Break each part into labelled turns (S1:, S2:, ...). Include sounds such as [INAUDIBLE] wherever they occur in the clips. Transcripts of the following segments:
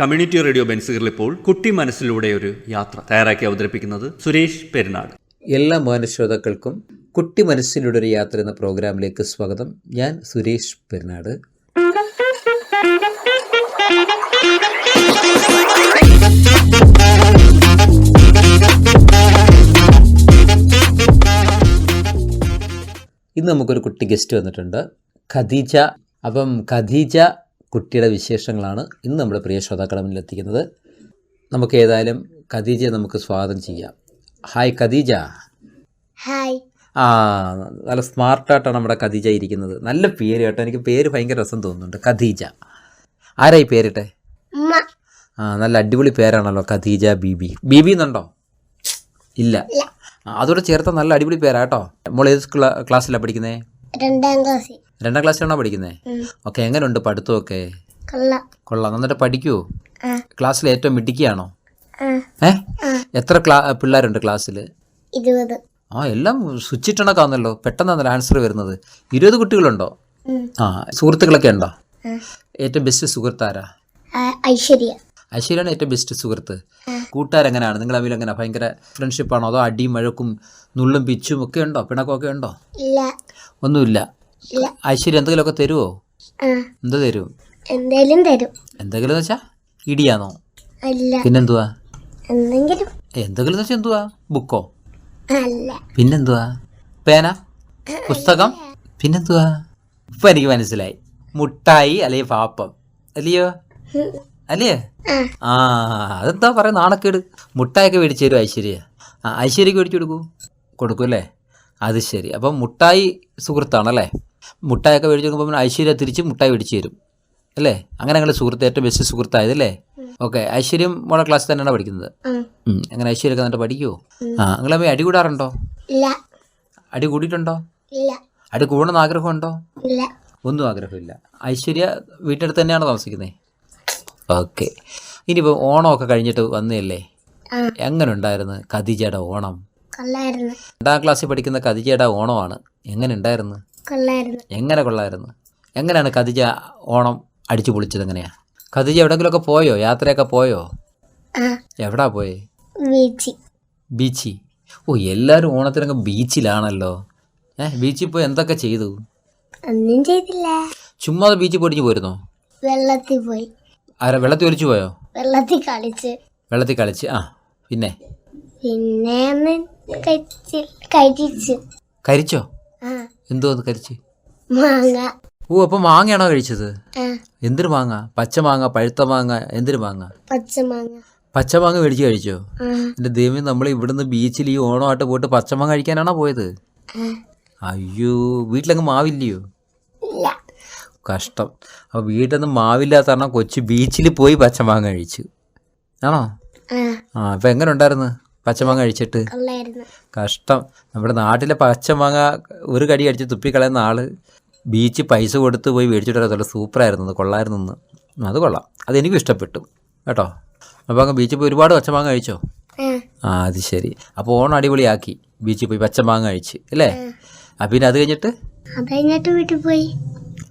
S1: Community radio ബെൻസുകളിൽ ഇപ്പോൾ കുട്ടി മനസ്സിലൂടെ ഒരു യാത്ര തയ്യാറാക്കി അവതരിപ്പിക്കുന്നത് സുരേഷ് പെരുന്നാട്.
S2: എല്ലാ മാനശ്രോതാക്കൾക്കും കുട്ടി മനസ്സിലൂടെ ഒരു യാത്ര എന്ന പ്രോഗ്രാമിലേക്ക് സ്വാഗതം. ഞാൻ സുരേഷ് പെരുന്നാട്. ഇന്ന് നമുക്കൊരു കുട്ടി ഗസ്റ്റ് വന്നിട്ടുണ്ട്. ഖദീജ. അപ്പം ഖദീജ കുട്ടിയുടെ വിശേഷങ്ങളാണ് ഇന്ന് നമ്മുടെ പ്രിയ ശ്രോതാക്കളെ മുന്നിലെത്തിക്കുന്നത് നമുക്ക് ഏതായാലും ഖദീജയെ നമുക്ക് സ്വാഗതം ചെയ്യാം. ഹായ് ഖദീജ.
S3: ഹായ്
S2: ആ നല്ല സ്മാർട്ടായിട്ടാണ് നമ്മുടെ ഖദീജ ഇരിക്കുന്നത്. നല്ല പേര് കേട്ടോ. എനിക്ക് പേര് ഭയങ്കര രസം തോന്നുന്നുണ്ട്. ഖദീജ. ആരായി പേരിട്ടെ? ആ നല്ല അടിപൊളി പേരാണല്ലോ ഖദീജ ബീബി. ബീബി എന്നുണ്ടോ? ഇല്ല. അതോടെ ചേർത്ത നല്ല അടിപൊളി പേരാട്ടോ മോൾ ഏത് ക്ലാസ്സിലാണ് പഠിക്കുന്നത്
S3: രണ്ടാം ക്ലാസ്സിൽ
S2: രണ്ടാം ക്ലാസ്സിലാണോ പഠിക്കുന്നത് ഓക്കെ എങ്ങനെയുണ്ട് പഠിത്തമൊക്കെ?
S3: കൊള്ള.
S2: നന്നായിട്ട്
S3: പഠിക്കൂ?
S2: ക്ലാസ്സിൽ ഏറ്റവും മിടുക്കിയാണോ? ഏ? എത്ര ക്ലാ പിള്ളേരുണ്ട് ക്ലാസ്സിൽ
S3: ഇരുപത്.
S2: ആ എല്ലാം സ്വിച്ചിട്ടണക്കാന്നല്ലോ. പെട്ടെന്നാണല്ലോ ആൻസർ വരുന്നത്. ഇരുപത് കുട്ടികളുണ്ടോ? ആ സുഹൃത്തുക്കളൊക്കെ ഉണ്ടോ? ഏറ്റവും ബെസ്റ്റ് സുഹൃത്ത് ആരാ?
S3: ആ, ഐശ്വര്യ.
S2: ഐശ്വര്യാണ് ഏറ്റവും ബെസ്റ്റ് സുഹൃത്ത്. കൂട്ടുകാരെങ്ങനെയാണ് നിങ്ങൾ തമ്മിൽ എങ്ങനെ? ഭയങ്കര ഫ്രണ്ട്ഷിപ്പാണോ അതോ അടിയും മഴക്കും നുള്ളും പിച്ചും ഒക്കെ ഉണ്ടോ? പിണക്കമൊക്കെ ഉണ്ടോ? ഒന്നുമില്ല. ഐശ്വര്യ എന്തെങ്കിലുമൊക്കെ തരുമോ
S3: ആ.
S2: എന്താ തരും?
S3: എന്തെങ്കിലും തരും.
S2: എന്തെങ്കിലും വെച്ചാ ഇടിയാണോ
S3: അല്ല.
S2: പിന്നെന്തുവാ?
S3: എന്തെങ്കിലും.
S2: എന്തെങ്കിലും വെച്ചാ എന്തുവാ? ബുക്കോ?
S3: അല്ല.
S2: പിന്നെന്തുവാ? പേന? പുസ്തകം? പിന്നെന്തുവാ? ഇപ്പൊ എനിക്ക് മനസ്സിലായി. മുട്ടായി അല്ലെ പാപ്പം? അല്ലയോ. അല്ലേ?
S3: ആ.
S2: ആ അതെന്താ പറയാ നാണക്കേട്? മുട്ടായൊക്കെ മേടിച്ചു തരും ഐശ്വര്യ? ആ ഐശ്വര്യക്ക് മേടിച്ചു കൊടുക്കൂ. കൊടുക്കും അല്ലേ? അത് ശരി. അപ്പം മുട്ടായി സുഹൃത്താണല്ലേ? മുട്ടായൊക്കെ മേടിച്ച് കൊടുക്കുമ്പോൾ പിന്നെ ഐശ്വര്യ തിരിച്ച് മുട്ടായി മേടിച്ച് തരും. അല്ലേ? അങ്ങനെ ഞങ്ങൾ സുഹൃത്ത് ഏറ്റവും ബെസ്റ്റ് സുഹൃത്തായത് അല്ലേ? ഓക്കെ ഐശ്വര്യം മോളെ ക്ലാസ്സിൽ തന്നെയാണ് പഠിക്കുന്നത്.
S3: അങ്ങനെ
S2: ഐശ്വര്യ ഒക്കെ ഐശ്വര്യൊക്കെ നന്നായിട്ട് പഠിക്കുമോ ആ അമ്മ അടി കൂടാറുണ്ടോ? അടി കൂടിയിട്ടുണ്ടോ? അടി കൂടണമെന്ന് ആഗ്രഹമുണ്ടോ? ഒന്നും ആഗ്രഹമില്ല. ഐശ്വര്യ വീട്ടിനടുത്ത് തന്നെയാണോ താമസിക്കുന്നത് ഓക്കെ. ഇനിയിപ്പോൾ ഓണമൊക്കെ കഴിഞ്ഞിട്ട് വന്നതല്ലേ? എങ്ങനെ ഉണ്ടായിരുന്നു ഖദീജയുടെ ഓണം? രണ്ടാം ക്ലാസ്സിൽ പഠിക്കുന്ന ഖദീജയുടെ ഓണമാണ്. എങ്ങനെ ഉണ്ടായിരുന്നു
S3: കൊള്ളായിരുന്നു.
S2: എങ്ങനെ കൊള്ളായിരുന്നു? എങ്ങനെയാണ് കതിജ ഓണം അടിച്ചു പൊളിച്ചത് എങ്ങനെയാ? ഖദീജ എവിടെങ്കിലുമൊക്കെ പോയോ? യാത്രയൊക്കെ പോയോ? എവിടാ പോയേ?
S3: ബീച്ചി.
S2: ബീച്ചി. ഓ എല്ലാരും ഓണത്തിനൊക്കെ ബീച്ചിലാണല്ലോ. ഏഹ് ബീച്ചിൽ പോയി എന്തൊക്കെ ചെയ്തു?
S3: ഒന്നും ചെയ്തില്ല.
S2: ചുമ്മാ ബീച്ചിൽ പൊടിച്ചു പോയിരുന്നോ?
S3: വെള്ളത്തിൽ പോയി.
S2: ആരാ വെള്ളത്തിൽ ഒലിച്ചു പോയോ?
S3: വെള്ളത്തിൽ കളിച്ച്.
S2: വെള്ളത്തിൽ കളിച്ച് ആ പിന്നെ?
S3: പിന്നെ കഴിച്ച്.
S2: കരിച്ചോ?
S3: ആ.
S2: എന്തോ അത് കരിച്ച്?
S3: മാങ്ങ.
S2: ഓ അപ്പൊ മാങ്ങയാണോ കഴിച്ചത്?
S3: എന്തിനു
S2: എന്തൊരു മാങ്ങ? പച്ച മാങ്ങ പഴുത്ത മാങ്ങ എന്തൊരു മാങ്ങ?
S3: പച്ചമാങ്ങ
S2: പച്ച മാങ്ങ മേടിച്ച് കഴിച്ചോ? എന്റെ ദൈവം നമ്മൾ ഇവിടുന്ന് ബീച്ചിൽ ഈ ഓണമായിട്ട് പോയിട്ട് പച്ചമാങ്ങ കഴിക്കാനാണോ പോയത്? അയ്യോ വീട്ടിലങ്ങ് മാവില്ലയോ? കഷ്ടം. അപ്പോൾ വീട്ടിൽ നിന്ന് മാവില്ലാത്ത കാരണം കൊച്ചു ബീച്ചിൽ പോയി പച്ചമാങ്ങ കഴിച്ചു. ആണോ?
S3: ആ
S2: അപ്പം എങ്ങനെ ഉണ്ടായിരുന്നു? പച്ചമാങ്ങ കഴിച്ചിട്ട്. കഷ്ടം. നമ്മുടെ നാട്ടിലെ പച്ചമാങ്ങ ഒരു കടി അടിച്ച് തുപ്പിക്കളയുന്ന ആൾ ബീച്ച് പൈസ കൊടുത്ത് പോയി മേടിച്ചിട്ട് വരത്തുള്ളൂ സൂപ്പറായിരുന്നു അത് കൊള്ളായിരുന്നു. അത് കൊള്ളാം. അതെനിക്കും ഇഷ്ടപ്പെട്ടു. കേട്ടോ? അപ്പോൾ അങ്ങ് ബീച്ചിൽ പോയി ഒരുപാട് പച്ചമാങ്ങ കഴിച്ചോ?
S3: ആ.
S2: അത് ശരി. അപ്പോൾ ഓണം അടിപൊളിയാക്കി. ബീച്ചിൽ പോയി പച്ചമാങ്ങ കഴിച്ച്. അല്ലേ? പിന്നെ അത് കഴിഞ്ഞിട്ട്?
S3: അത് കഴിഞ്ഞിട്ട് വീട്ടിൽ പോയി.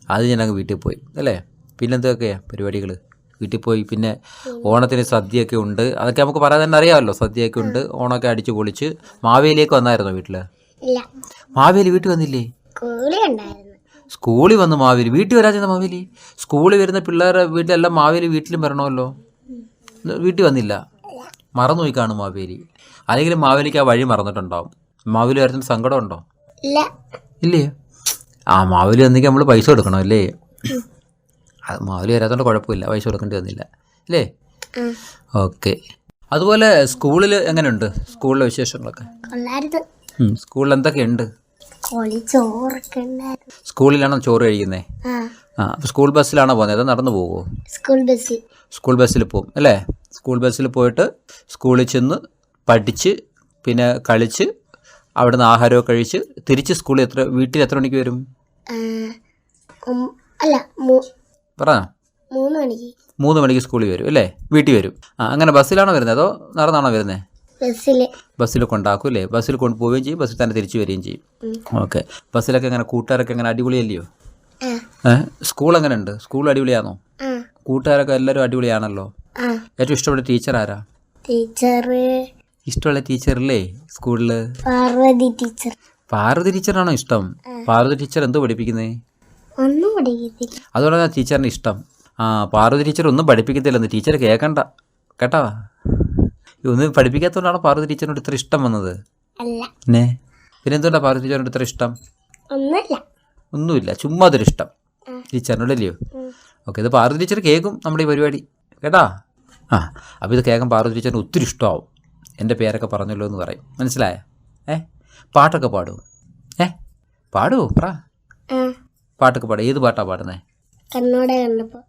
S2: അത് ഞാൻ അങ്ങ് വീട്ടിൽ പോയി. അല്ലേ? പിന്നെന്തൊക്കെയാ പരിപാടികൾ വീട്ടിൽ പോയി പിന്നെ ഓണത്തിന് സദ്യയൊക്കെ ഉണ്ട്. അതൊക്കെ നമുക്ക് പറയാൻ തന്നെ അറിയാമല്ലോ. സദ്യയൊക്കെ ഉണ്ട്. ഓണമൊക്കെ അടിച്ചു പൊളിച്ച്. മാവേലിയൊക്കെ വന്നായിരുന്നോ വീട്ടിൽ
S3: ഇല്ല.
S2: മാവേലി വീട്ടിൽ വന്നില്ലേ? സ്കൂളിൽ വന്ന് മാവേലി. വീട്ടിൽ വരാതെ മാവേലി? സ്കൂളിൽ വരുന്ന പിള്ളേരെ വീട്ടിലെല്ലാം മാവേലി വീട്ടിലും വരണമല്ലോ. വീട്ടിൽ വന്നില്ല. മറന്നു പോയി കാണും മാവേലി. അല്ലെങ്കിൽ മാവേലിക്ക് ആ വഴി മറന്നിട്ടുണ്ടാവും. മാവേലി വരുന്ന സങ്കടമുണ്ടോ?
S3: ഇല്ലേ.
S2: ആ മാവേലി വന്നെങ്കിൽ നമ്മൾ പൈസ കൊടുക്കണം അല്ലേ? അത് വരാത്തതുകൊണ്ട് കുഴപ്പമില്ല. പൈസ കൊടുക്കേണ്ടി വന്നില്ല. അല്ലേ ഓക്കെ. അതുപോലെ സ്കൂളിൽ എങ്ങനെയുണ്ട്? സ്കൂളിലെ വിശേഷങ്ങളൊക്കെ? സ്കൂളിൽ എന്തൊക്കെയുണ്ട്? സ്കൂളിലാണോ ചോറ് കഴിക്കുന്നത്
S3: ആ.
S2: സ്കൂൾ ബസ്സിലാണോ പോകുന്നത് അതോ നടന്നു പോകുമോ
S3: സ്കൂൾ ബസ്സിൽ
S2: സ്കൂൾ ബസ്സിൽ പോകും അല്ലേ? സ്കൂൾ ബസ്സിൽ പോയിട്ട് സ്കൂളിൽ ചെന്ന് പഠിച്ച് പിന്നെ കളിച്ച് അവിടുന്ന് ആഹാരമൊക്കെ കഴിച്ച് തിരിച്ച് സ്കൂളിൽ എത്ര വീട്ടിൽ എത്ര മണിക്ക് വരും?
S3: അല്ല
S2: പറഞ്ഞോ
S3: മൂന്ന് മണിക്ക്.
S2: മൂന്ന് മണിക്ക് സ്കൂളിൽ വരും അല്ലേ? വീട്ടിൽ വരും. ആ അങ്ങനെ ബസ്സിലാണോ വരുന്നത് അതോ നടന്നാണോ വരുന്നത്
S3: ബസ്സിൽ
S2: ബസ്സിൽ കൊണ്ടാക്കും അല്ലേ? ബസ്സിൽ കൊണ്ടുപോവുകയും ചെയ്യും ബസ്സിൽ തന്നെ തിരിച്ചു വരികയും ചെയ്യും. ഓക്കെ. ബസ്സിലൊക്കെ എങ്ങനെ കൂട്ടുകാരൊക്കെ എങ്ങനെ അടിപൊളിയല്ലയോ? സ്കൂൾ എങ്ങനെ ഉണ്ട് സ്കൂൾ അടിപൊളിയാണോ കൂട്ടുകാരൊക്കെ എല്ലാവരും അടിപൊളിയാണല്ലോ? ഏറ്റവും ഇഷ്ടപ്പെട്ട ടീച്ചർ ആരാ?
S3: ടീച്ചർ
S2: ഇഷ്ടമുള്ള ടീച്ചറില്ലേ സ്കൂളിൽ?
S3: പാർവതി ടീച്ചർ.
S2: പാർവതി ടീച്ചറാണോ ഇഷ്ടം? പാർവതി ടീച്ചർ എന്തോ പഠിപ്പിക്കുന്നേ?
S3: ഒന്നും പഠിക്കത്തില്ല.
S2: അതുകൊണ്ടാണ് ടീച്ചറിന് ഇഷ്ടം. ആ പാർവതി ടീച്ചർ ഒന്നും പഠിപ്പിക്കത്തില്ലെന്ന് ടീച്ചർ കേൾക്കണ്ട കേട്ടോ? ഒന്നും പഠിപ്പിക്കാത്തതുകൊണ്ടാണ് പാർവതി ടീച്ചറിനോട് ഇത്ര ഇഷ്ടം വന്നത്?
S3: അല്ല.
S2: പിന്നെ? പിന്നെ എന്തുകൊണ്ടാണ് പാർവതി ടീച്ചറിനോട് ഇത്ര ഇഷ്ടം?
S3: ഒന്നുമില്ല.
S2: ഒന്നുമില്ല. ചുമ്മാ അതൊരു ഇഷ്ടം. ടീച്ചറിനോടല്ലയോ ഓക്കെ ഇത് പാർവതി ടീച്ചർ കേൾക്കും നമ്മുടെ ഈ പരിപാടി. കേട്ടാ? ആ അപ്പോൾ ഇത് കേൾക്കാൻ പാർവതി ടീച്ചറിന് ഒത്തിരി ഇഷ്ടമാവും. എന്റെ പേരൊക്കെ പറഞ്ഞല്ലോ എന്ന് പറയും. മനസ്സിലായ? ഏ? പാട്ടൊക്കെ പാടുമോ ഏ? പാടുമോ പറ. പാട്ടൊക്കെ പാടാം. ഏത് പാട്ടാണ് പാടുന്നത്
S3: കണ്ണോടെ കണ്ടപ്പോ.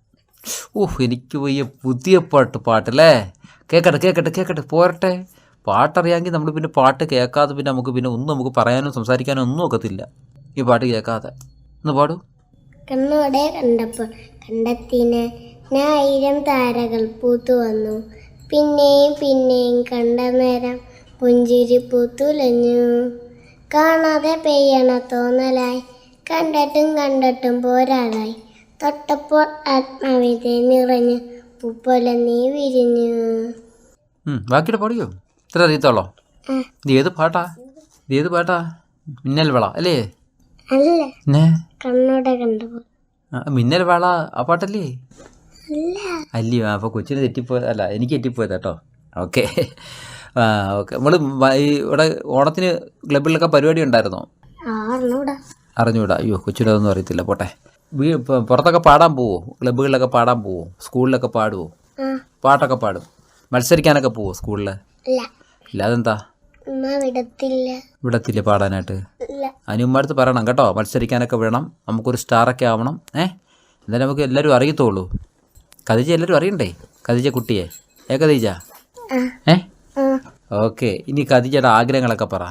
S2: ഓഹ് എനിക്ക് വയ്യ പുതിയ പാട്ട് പാട്ടല്ലേ? കേൾക്കട്ടെ കേൾക്കട്ടെ കേൾക്കട്ടെ പോരട്ടെ. പാട്ടറിയാമെങ്കിൽ നമ്മൾ പിന്നെ പാട്ട് കേൾക്കാതെ പിന്നെ നമുക്ക് പിന്നെ ഒന്നും നമുക്ക് പറയാനോ സംസാരിക്കാനോ ഒന്നും ഒക്കത്തില്ല. ഈ പാട്ട് കേൾക്കാതെ. ഒന്ന് പാടൂ.
S3: കണ്ണോടെ കണ്ടപ്പോൾ കണ്ടെത്തിന്. ആയിരം താരകൾ പൂത്തു വന്നു. പിന്നെയും പിന്നെയും കണ്ട നേരം പുഞ്ചിരി പൂത്തുലഞ്ഞു. കാണാതെ പെയ്യണ തോന്നലായി. കണ്ടിട്ടും കണ്ടിട്ടും പോരാതായി തൊട്ടപ്പോൾ ആത്മാവിതെ നിറഞ്ഞ് പൂപ്പോലെ നീ വിരിഞ്ഞു.
S2: ബാക്കിയുടെ പാടിയോ? ഇത്ര അറിയത്തോളോ ഇത് ഏത് പാട്ടാ? ഇത് ഏത് പാട്ടാ? മിന്നൽ വള അല്ലേ?
S3: കണ്ണോടെ കണ്ടപ്പോൾ.
S2: ആ, മിന്നൽ വള ആ പാട്ടല്ലേ?
S3: അല്ല.
S2: അല്ലയോ അപ്പോൾ കൊച്ചിന് തെറ്റിപ്പോയത് അല്ല എനിക്ക് തെറ്റിപ്പോയത് കേട്ടോ. ഓക്കെ. ഓക്കെ. നമ്മൾ ഇവിടെ ഓണത്തിന് ക്ലബിലൊക്കെ പരിപാടി ഉണ്ടായിരുന്നോ? അറിഞ്ഞൂടാ. അയ്യോ കൊച്ചിനതൊന്നും അറിയത്തില്ല. പോട്ടെ. പുറത്തൊക്കെ പാടാൻ പോവോ? ക്ലബ്ബുകളിലൊക്കെ പാടാൻ പോവോ? സ്കൂളിലൊക്കെ പാടുവോ? പാട്ടൊക്കെ പാടും? മത്സരിക്കാനൊക്കെ പോവോ സ്കൂളിൽ
S3: ഇല്ല.
S2: ഇല്ല അതെന്താ?
S3: ഉമ്മ വിടത്തില്ല.
S2: പാടാനായിട്ട്?
S3: ഇല്ല.
S2: അനുമ്മടുത്ത് പറയണം കേട്ടോ. മത്സരിക്കാനൊക്കെ വേണം നമുക്കൊരു സ്റ്റാറൊക്കെ ആവണം. ഏ? എന്തായാലും നമുക്ക് എല്ലാവരും അറിയത്തുള്ളൂ. കതിജ എല്ലാവരും അറിയണ്ടേ? കതിജ കുട്ടിയെ. ഏ കതിജ ഏ? ഓക്കെ. ഇനി കതിജയുടെ ആഗ്രഹങ്ങളൊക്കെ പറ.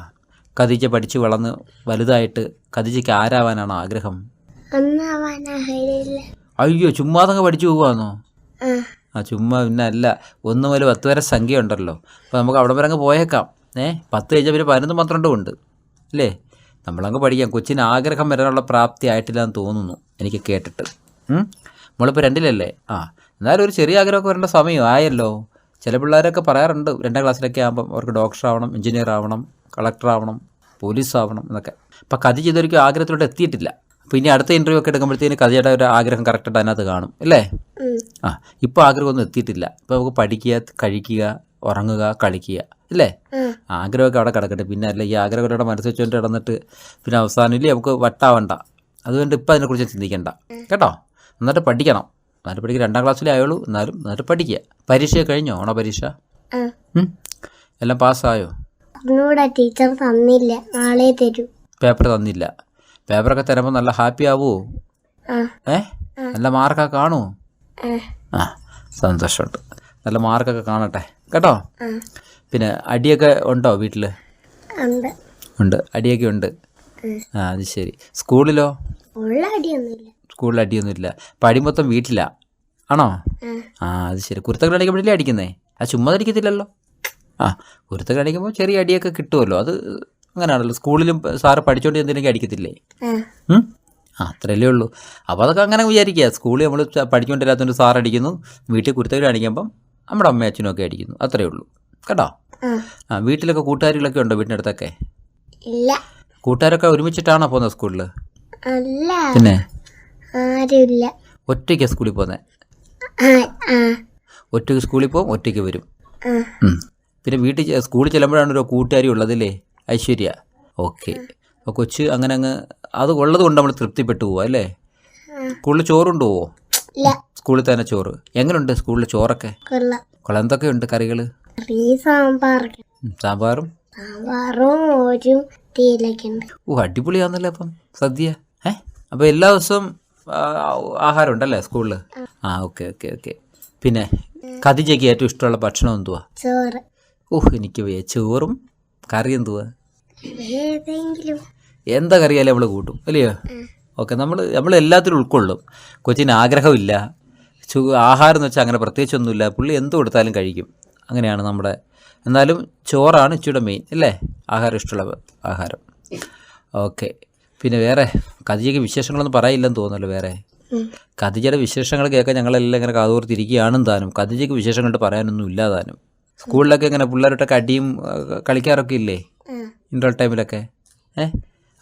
S2: കതിജ പഠിച്ചു വളർന്ന് വലുതായിട്ട് കദീജയ്ക്ക് ആരാവാനാണ് ആഗ്രഹം? അയ്യോ ചുമ്മാതങ്ങ് പഠിച്ചു പോകുവാന്നോ
S3: ആ.
S2: ചുമ്മാ പിന്നെ അല്ല ഒന്ന് മുതൽ പത്ത് വരെ സംഖ്യ ഉണ്ടല്ലോ അപ്പോൾ നമുക്ക് അവിടെ വരെ അങ്ങ് പോയേക്കാം. ഏ പത്ത് കഴിഞ്ഞാൽ പിന്നെ പതിനൊന്ന് പന്ത്രണ്ടും ഉണ്ട്. അല്ലേ? നമ്മളങ്ങ് പഠിക്കാം. കൊച്ചിന് ആഗ്രഹം വരാനുള്ള പ്രാപ്തി ആയിട്ടില്ല എന്ന് തോന്നുന്നു എനിക്ക് കേട്ടിട്ട്? നമ്മളിപ്പോൾ രണ്ടിലല്ലേ? ആ എന്നാലും ഒരു ചെറിയ ആഗ്രഹമൊക്കെ വരേണ്ട സമയം ആയല്ലോ. ചില പിള്ളേരൊക്കെ പറയാറുണ്ട് രണ്ടാം ക്ലാസ്സിലൊക്കെ ആകുമ്പം അവർക്ക് ഡോക്ടർ ആവണം എഞ്ചിനീയർ ആവണം കളക്ടർ ആവണം പോലീസ് ആവണം എന്നൊക്കെ. അപ്പോൾ കഥ ചെയ്തൊരിക്കും ആഗ്രഹത്തിലോട്ട് എത്തിയിട്ടില്ല. അപ്പോൾ ഇനി അടുത്ത ഇന്റർവ്യൂ ഒക്കെ എടുക്കുമ്പോഴത്തേന് കഥയുടെ ഒരു ആഗ്രഹം കറക്റ്റായിട്ട് അതിനകത്ത് കാണും അല്ലേ ആ ഇപ്പോൾ ആഗ്രഹമൊന്നും എത്തിയിട്ടില്ല. ഇപ്പോൾ നമുക്ക് പഠിക്കുക കഴിക്കുക ഉറങ്ങുക കളിക്കുക അല്ലേ ആഗ്രഹമൊക്കെ അവിടെ കിടക്കട്ടെ. പിന്നെ അല്ല ഈ ആഗ്രഹങ്ങളുടെ മനസ്സ് വെച്ചുകൊണ്ട് കിടന്നിട്ട് പിന്നെ അവസാനം ഇല്ലേ നമുക്ക് വട്ടാവണ്ട. അതുകൊണ്ട് ഇപ്പം അതിനെക്കുറിച്ച് ചിന്തിക്കണ്ട. കേട്ടോ? എന്നിട്ട് പഠിക്കണം. എന്നിട്ട് പഠിക്കുക രണ്ടാം ക്ലാസ്സിലേ ആയുള്ളൂ. എന്നാലും എന്നിട്ട് പഠിക്കുക. പരീക്ഷ കഴിഞ്ഞോ? ഓണ പരീക്ഷ എല്ലാം പാസ്സായോ?
S3: ഒന്നുകൂടെ ടീച്ചർ തന്നില്ല. നാളെ തരൂ.
S2: പേപ്പർ തന്നില്ല. പേപ്പറൊക്കെ തരുമ്പോൾ നല്ല ഹാപ്പി
S3: ആവൂ?
S2: ഏ? നല്ല മാർക്കൊക്കെ കാണൂ
S3: ആ.
S2: സന്തോഷമുണ്ട്. നല്ല മാർക്കൊക്കെ കാണട്ടെ. കേട്ടോ? പിന്നെ അടിയൊക്കെ ഉണ്ടോ വീട്ടിൽ
S3: ഉണ്ട്.
S2: അടിയൊക്കെ ഉണ്ട്. ആ അത് ശരി. സ്കൂളിലോ? സ്കൂളിൽ അടിയൊന്നുമില്ല. പടി മൊത്തം വീട്ടിലാ. ആണോ?
S3: ആ.
S2: അത് ശരി. കുരുത്തകൾ അടിക്കുമ്പോഴല്ലേ അടിക്കുന്നേ? ആ ചുമ്മാ അടിക്കത്തില്ലല്ലോ? ആ കുരുത്തകൾ കാണിക്കുമ്പോൾ ചെറിയ അടിയൊക്കെ കിട്ടുമല്ലോ അത് അങ്ങനെയാണല്ലോ സ്കൂളിലും സാറ് പഠിച്ചുകൊണ്ട് എന്തെങ്കിലും അടിക്കത്തില്ലേ?
S3: ആ?
S2: അത്രയല്ലേ ഉള്ളൂ. അപ്പോൾ അതൊക്കെ അങ്ങനെ വിചാരിക്കുക സ്കൂളിൽ നമ്മൾ പഠിച്ചുകൊണ്ടില്ലാത്തതുകൊണ്ട് സാർ അടിക്കുന്നു. വീട്ടിൽ കുരുത്തകൾ അടിക്കുമ്പം നമ്മുടെ അമ്മയും അച്ഛനും ഒക്കെ അടിക്കുന്നു. അത്രയേ ഉള്ളൂ. കേട്ടോ?
S3: ആ.
S2: വീട്ടിലൊക്കെ കൂട്ടുകാരികളൊക്കെ ഉണ്ടോ വീടിന്റെ അടുത്തൊക്കെ?
S3: ഇല്ല.
S2: കൂട്ടുകാരൊക്കെ ഒരുമിച്ചിട്ടാണോ പോകുന്നത് സ്കൂളിൽ
S3: അല്ല.
S2: പിന്നെ?
S3: ആരുമില്ല
S2: ഒറ്റയ്ക്ക് സ്കൂളിൽ പോകുന്നത് ഒറ്റയ്ക്ക് സ്കൂളിൽ പോകും ഒറ്റയ്ക്ക് വരും. പിന്നെ വീട്ടിൽ സ്കൂളിൽ ചെല്ലുമ്പോഴാണ് ഒരു കൂട്ടുകാരി ഉള്ളതല്ലേ? ഐശ്വര്യ. ഓക്കെ. അപ്പോൾ കൊച്ച് അങ്ങനെ അങ്ങ് അത് ഉള്ളത് കൊണ്ട് നമ്മൾ തൃപ്തിപ്പെട്ടു പോവാ അല്ലേ? സ്കൂളിൽ ചോറുണ്ട്? പോവോ സ്കൂളിൽ തന്നെ ചോറ്. എങ്ങനെയുണ്ട് സ്കൂളിൽ ചോറൊക്കെ?
S3: കൊള്ളാം.
S2: ഉണ്ട് എന്തൊക്കെയുണ്ട് കറികൾ സാമ്പാറും? ഓ അടിപൊളിയാന്നല്ലേ അപ്പം സദ്യ. ഏ? അപ്പോൾ എല്ലാ ദിവസവും ആഹാരം ഉണ്ടല്ലേ സ്കൂളിൽ ആ ഓക്കെ ഓക്കെ ഓക്കെ. പിന്നെ കതിജയ്ക്ക് ഏറ്റവും ഇഷ്ടമുള്ള ഭക്ഷണം എന്തുവാ?
S3: ചോറ്.
S2: ഓഹ് എനിക്ക് വയ്യ ചോറും കറി എന്തുവാ? എന്താ കറിയാലും നമ്മൾ കൂട്ടും അല്ലയോ? ഓക്കെ നമ്മൾ നമ്മൾ എല്ലാത്തിലും ഉൾക്കൊള്ളും. കൊച്ചിന് ആഗ്രഹമില്ല. ചു ആഹാരം എന്ന് വെച്ചാൽ അങ്ങനെ പ്രത്യേകിച്ചൊന്നുമില്ല. പുള്ളി എന്ത് കൊടുത്താലും കഴിക്കും. അങ്ങനെയാണ് നമ്മുടെ എന്നാലും ചോറാണ് ഇച്ചിയുടെ മെയിൻ അല്ലേ? ആഹാരം ഇഷ്ടമുള്ള ആഹാരം. ഓക്കെ. പിന്നെ വേറെ കതിജയ്ക്ക് വിശേഷങ്ങളൊന്നും പറയില്ലെന്ന് തോന്നുന്നല്ലോ വേറെ. കതിജയുടെ വിശേഷങ്ങൾ കേൾക്കാൻ ഞങ്ങളെല്ലാം ഇങ്ങനെ കാതോർത്തിരിക്കുകയാണെന്ന് താനും കതിജയ്ക്ക് വിശേഷങ്ങളുടെ പറയാനൊന്നും ഇല്ല താനും സ്കൂളിലൊക്കെ ഇങ്ങനെ പിള്ളേരൊട്ടൊക്കെ അടിയും കളിക്കാറൊക്കെ ഇല്ലേ? ഇൻട്രൽ ടൈമിലൊക്കെ ഏ?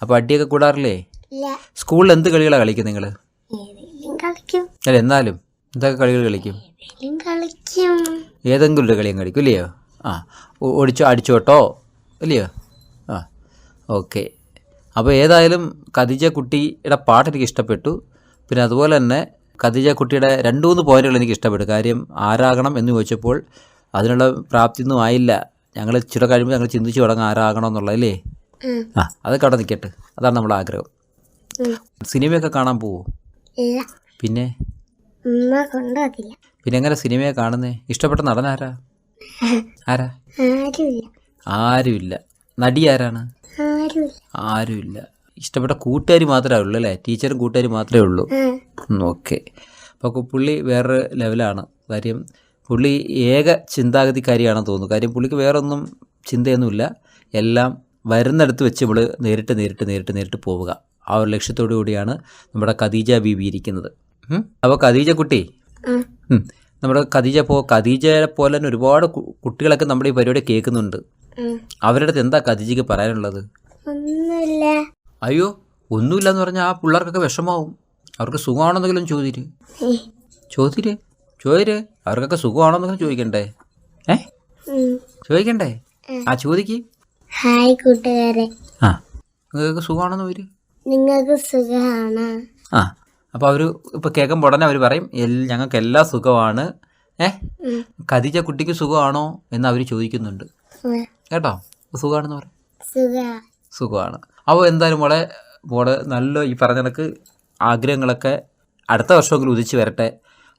S2: അപ്പോൾ അടിയൊക്കെ കൂടാറില്ലേ? സ്കൂളിൽ എന്ത് കളികളാണ് കളിക്കും. നിങ്ങൾ അല്ല എന്നാലും എന്തൊക്കെ കളികൾ കളിക്കും?
S3: ഏതെങ്കിലും
S2: ഒരു കളിയും കളിക്കും ഇല്ലയോ? ആ. ഓടിച്ചോ അടിച്ചോട്ടോ ഇല്ലയോ? ആ. ഓക്കെ. അപ്പോൾ ഏതായാലും ഖദീജ കുട്ടിയുടെ പാട്ട് എനിക്ക് ഇഷ്ടപ്പെട്ടു. പിന്നെ അതുപോലെ തന്നെ ഖദീജ കുട്ടിയുടെ രണ്ട് മൂന്ന് പോയിന്റുകൾ എനിക്ക് ഇഷ്ടപ്പെട്ടു. കാര്യം ആരാകണം എന്ന് ചോദിച്ചപ്പോൾ അതിനുള്ള പ്രാപ്തി ഒന്നും ആയില്ല. ഞങ്ങൾ ഇച്ചിരി കഴിയുമ്പോൾ ഞങ്ങൾ ചിന്തിച്ച് തുടങ്ങാൻ ആരാകണം എന്നുള്ളതല്ലേ. ആ അത് അവിടെ നിൽക്കട്ടെ അതാണ് നമ്മുടെ ആഗ്രഹം. സിനിമയൊക്കെ കാണാൻ പോവോ? പിന്നെ? പിന്നെ എങ്ങനെ സിനിമയെ കാണുന്നേ? ഇഷ്ടപ്പെട്ട നടൻ ആരാ? [LAUGHS] ആരാ?
S3: ആരുമില്ല.
S2: നടി ആരാണ്?
S3: ആരുമില്ല.
S2: ഇഷ്ടപ്പെട്ട കൂട്ടുകാർ മാത്രമേ ഉള്ളൂ അല്ലേ? ടീച്ചറും കൂട്ടുകാരും മാത്രമേ ഉള്ളൂ. ഓക്കെ. അപ്പോൾ പുള്ളി വേറൊരു ലെവലാണ്. കാര്യം പുള്ളി ഏക ചിന്താഗതിക്കാരിയാണെന്ന് തോന്നുന്നു. കാര്യം പുള്ളിക്ക് വേറൊന്നും ചിന്തയൊന്നുമില്ല. എല്ലാം വരുന്നിടത്ത് വെച്ച് നമ്മൾ നേരിട്ട് നേരിട്ട് നേരിട്ട് നേരിട്ട് പോവുക. ആ ഒരു ലക്ഷ്യത്തോടു കൂടിയാണ് നമ്മുടെ ഖദീജ ബീബി ഇരിക്കുന്നത്. അപ്പോൾ ഖദീജ കുട്ടി? നമ്മുടെ ഖദീജ പോ ഖദീജയെ പോലെ തന്നെ ഒരുപാട് കുട്ടികളൊക്കെ നമ്മുടെ ഈ പരിപാടി കേൾക്കുന്നുണ്ട്. അവരുടെ അടുത്ത് എന്താ ഖദീജയ്ക്ക് പറയാനുള്ളത്?
S3: ഒന്നുമില്ല.
S2: അയ്യോ ഒന്നുമില്ലെന്ന് പറഞ്ഞാൽ ആ പിള്ളേർക്കൊക്കെ വിഷമാവും അവർക്ക് സുഖമാണെന്നെങ്കിലും ചോദിര്. ചോദിര്? ചോദിര് അവർക്കൊക്കെ സുഖമാണോ എന്നൊക്കെ ചോദിക്കണ്ടേ? ഏ? ചോദിക്കണ്ടേ? ആ. ചോദിക്ക്.
S3: ഹായ് കൂട്ടുകാരെ.
S2: ആ നിങ്ങൾക്ക് സുഖമാണെന്ന് വര്
S3: നിങ്ങൾക്ക് സുഖമാണ്
S2: ആ അപ്പോൾ അവർ ഇപ്പോൾ കേൾക്കുമ്പോൾ ഉടനെ അവർ പറയും ഞങ്ങൾക്ക് എല്ലാ സുഖമാണ്. ഏ. ഖദീജ കുട്ടിക്ക് സുഖമാണോ? എന്ന് അവർ ചോദിക്കുന്നുണ്ട്. കേട്ടോ? സുഖമാണെന്ന് പറയും
S3: സുഖ.
S2: സുഖമാണ്. അപ്പോൾ എന്തായാലും മോളെ മോൾ നല്ല ഈ പറഞ്ഞ കണക്ക് ആഗ്രഹങ്ങളൊക്കെ അടുത്ത വർഷമെങ്കിലും ഉദിച്ച് വരട്ടെ.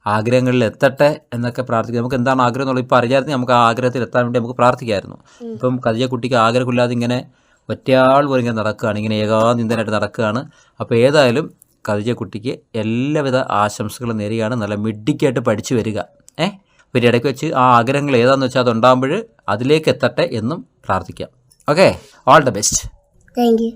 S2: ആഗ്രഹങ്ങളിൽ എത്തട്ടെ എന്നൊക്കെ പ്രാർത്ഥിക്കുക നമുക്ക് എന്താണ് ആഗ്രഹം എന്നുള്ളത്? ഇപ്പോൾ അറിയാതെ നമുക്ക് ആ ആഗ്രഹത്തിൽ എത്താൻ വേണ്ടി നമുക്ക് പ്രാർത്ഥിക്കായിരുന്നു. ഇപ്പം കതിയ കുട്ടിക്ക് ആഗ്രഹമില്ലാതെ ഇങ്ങനെ ഒറ്റയാൾ പോലും ഇങ്ങനെ നടക്കുകയാണ്. ഇങ്ങനെ ഏകാനിന്ദനായിട്ട് നടക്കുകയാണ്. അപ്പോൾ ഏതായാലും കതിജ കുട്ടിക്ക് എല്ലാവിധ ആശംസകളും നേരിയാണ് നല്ല മിഡിക്കായിട്ട് പഠിച്ചു വരിക. ഏ? ഒരു ഇടയ്ക്ക് വെച്ച് ആ ആഗ്രഹങ്ങൾ ഏതാണെന്ന് വെച്ചാൽ അതുണ്ടാകുമ്പോൾ അതിലേക്ക് എത്തട്ടെ എന്നും പ്രാർത്ഥിക്കാം. Okay? All the best
S3: thank you